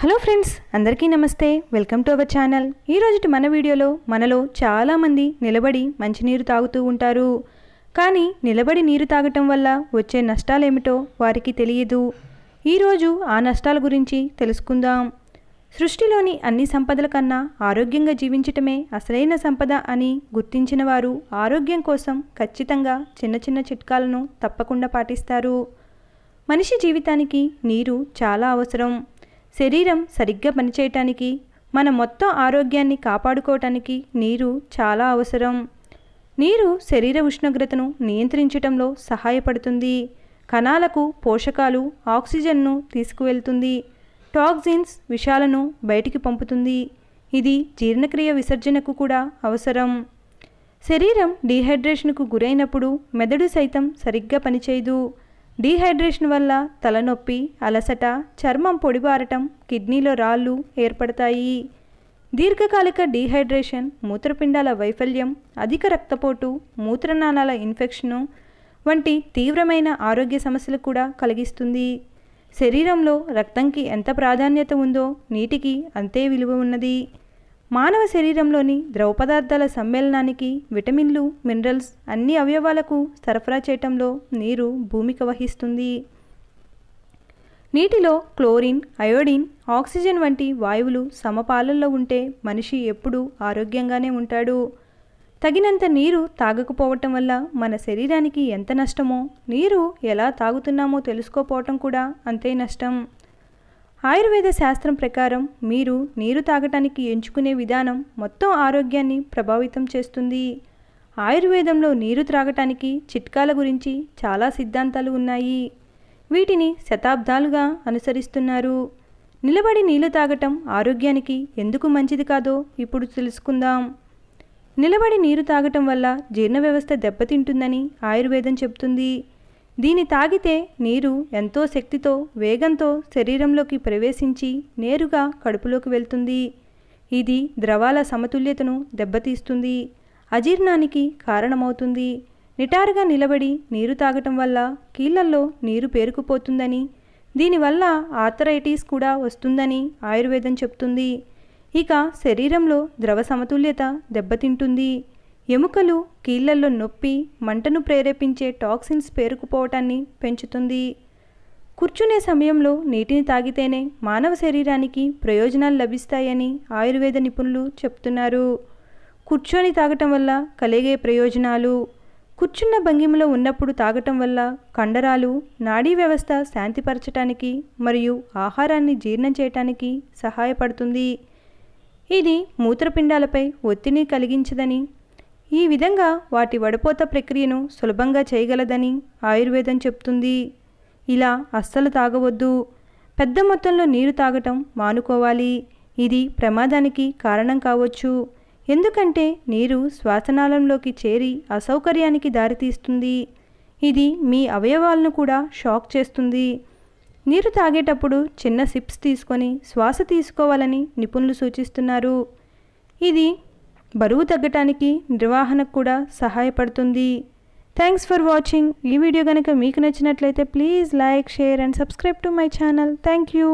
Hello friends అందరికీ నమస్తే. Welcome to our channel. ఈరోజుటి మన వీడియోలో మనలో చాలామంది నిలబడి మంచినీరు తాగుతూ ఉంటారు. కానీ నిలబడి నీరు తాగటం వల్ల వచ్చే నష్టాలేమిటో వారికి తెలియదు. ఈరోజు ఆ నష్టాల గురించి తెలుసుకుందాం. సృష్టిలోని అన్ని సంపదల కన్నా ఆరోగ్యంగా జీవించటమే అసలైన సంపద అని గుర్తించిన వారు ఆరోగ్యం కోసం ఖచ్చితంగా చిన్న చిన్న చిట్కాలను తప్పకుండా పాటిస్తారు. మనిషి జీవితానికి నీరు చాలా అవసరం. శరీరం సరిగ్గా పనిచేయటానికి మన మొత్తం ఆరోగ్యాన్ని కాపాడుకోవటానికి నీరు చాలా అవసరం. నీరు శరీర ఉష్ణోగ్రతను నియంత్రించటంలో సహాయపడుతుంది. కణాలకు పోషకాలు ఆక్సిజన్ను తీసుకువెళ్తుంది. టాక్సిన్స్ విషాలను బయటికి పంపుతుంది. ఇది జీర్ణక్రియ విసర్జనకు కూడా అవసరం. శరీరం డీహైడ్రేషన్కు గురైనప్పుడు మెదడు సైతం సరిగ్గా పనిచేయదు. డీహైడ్రేషన్ వల్ల తలనొప్పి అలసట చర్మం పొడిబారటం కిడ్నీలో రాళ్ళు ఏర్పడతాయి. దీర్ఘకాలిక డీహైడ్రేషన్ మూత్రపిండాల వైఫల్యం అధిక రక్తపోటు మూత్రనాళాల ఇన్ఫెక్షను వంటి తీవ్రమైన ఆరోగ్య సమస్యలు కూడా కలిగిస్తుంది. శరీరంలో రక్తంకి ఎంత ప్రాధాన్యత ఉందో నీటికి అంతే విలువ ఉన్నది. మానవ శరీరంలోని ద్రవ పదార్థాల సమ్మేళనానికి విటమిన్లు మినరల్స్ అన్ని అవయవాలకు సరఫరా చేయటంలో నీరు భూమిక వహిస్తుంది. నీటిలో క్లోరిన్ అయోడిన్ ఆక్సిజన్ వంటి వాయువులు సమపాలల్లో ఉంటే మనిషి ఎప్పుడూ ఆరోగ్యంగానే ఉంటాడు. తగినంత నీరు తాగకపోవటం వల్ల మన శరీరానికి ఎంత నష్టమో నీరు ఎలా తాగుతున్నామో తెలుసుకోపోవటం కూడా అంతే నష్టం. ఆయుర్వేద శాస్త్రం ప్రకారం మీరు నీరు తాగటానికి ఎంచుకునే విధానం మొత్తం ఆరోగ్యాన్ని ప్రభావితం చేస్తుంది. ఆయుర్వేదంలో నీరు త్రాగటానికి చిట్కాల గురించి చాలా సిద్ధాంతాలు ఉన్నాయి. వీటిని శతాబ్దాలుగా అనుసరిస్తున్నారు. నిలబడి నీళ్ళు తాగటం ఆరోగ్యానికి ఎందుకు మంచిది కాదో ఇప్పుడు తెలుసుకుందాం. నిలబడి నీరు తాగటం వల్ల జీర్ణ వ్యవస్థ దెబ్బతింటుందని ఆయుర్వేదం చెబుతుంది. దీని తాగితే నీరు ఎంతో శక్తితో వేగంతో శరీరంలోకి ప్రవేశించి నేరుగా కడుపులోకి వెళ్తుంది. ఇది ద్రవాల సమతుల్యతను దెబ్బతీస్తుంది. అజీర్ణానికి కారణమవుతుంది. నిటారుగా నిలబడి నీరు తాగటం వల్ల కీళ్ళల్లో నీరు పేరుకుపోతుందని దీనివల్ల ఆర్థరైటిస్ కూడా వస్తుందని ఆయుర్వేదం చెప్తుంది. ఇక శరీరంలో ద్రవ సమతుల్యత దెబ్బతింటుంది. ఎముకలు కీళ్ళలో నొప్పి మంటను ప్రేరేపించే టాక్సిన్స్ పేరుకుపోవటాన్ని పెంచుతుంది. కూర్చునే సమయంలో నీటిని తాగితేనే మానవ శరీరానికి ప్రయోజనాలు లభిస్తాయని ఆయుర్వేద నిపుణులు చెప్తున్నారు. కూర్చొని తాగటం వల్ల కలిగే ప్రయోజనాలు. కూర్చున్న భంగిమలో ఉన్నప్పుడు తాగటం వల్ల కండరాలు నాడీ వ్యవస్థ శాంతిపరచటానికి మరియు ఆహారాన్ని జీర్ణం చేయటానికి సహాయపడుతుంది. ఇది మూత్రపిండాలపై ఒత్తిడిని కలిగించదని ఈ విధంగా వాటి వడపోత ప్రక్రియను సులభంగా చేయగలదని ఆయుర్వేదం చెప్తుంది. ఇలా అస్సలు తాగవద్దు. పెద్ద మొత్తంలో నీరు తాగటం మానుకోవాలి. ఇది ప్రమాదానికి కారణం కావచ్చు. ఎందుకంటే నీరు శ్వాసనాళంలోకి చేరి అసౌకర్యానికి దారితీస్తుంది. ఇది మీ అవయవాలను కూడా షాక్ చేస్తుంది. నీరు తాగేటప్పుడు చిన్న సిప్స్ తీసుకొని శ్వాస తీసుకోవాలని నిపుణులు సూచిస్తున్నారు. ఇది బరువు తగ్గటానికి నిర్వహణకు కూడా సహాయపడుతుంది. థ్యాంక్స్ ఫర్ వాచింగ్ ఈ వీడియో కనుక మీకు నచ్చినట్లయితే please like share and subscribe to my channel thank you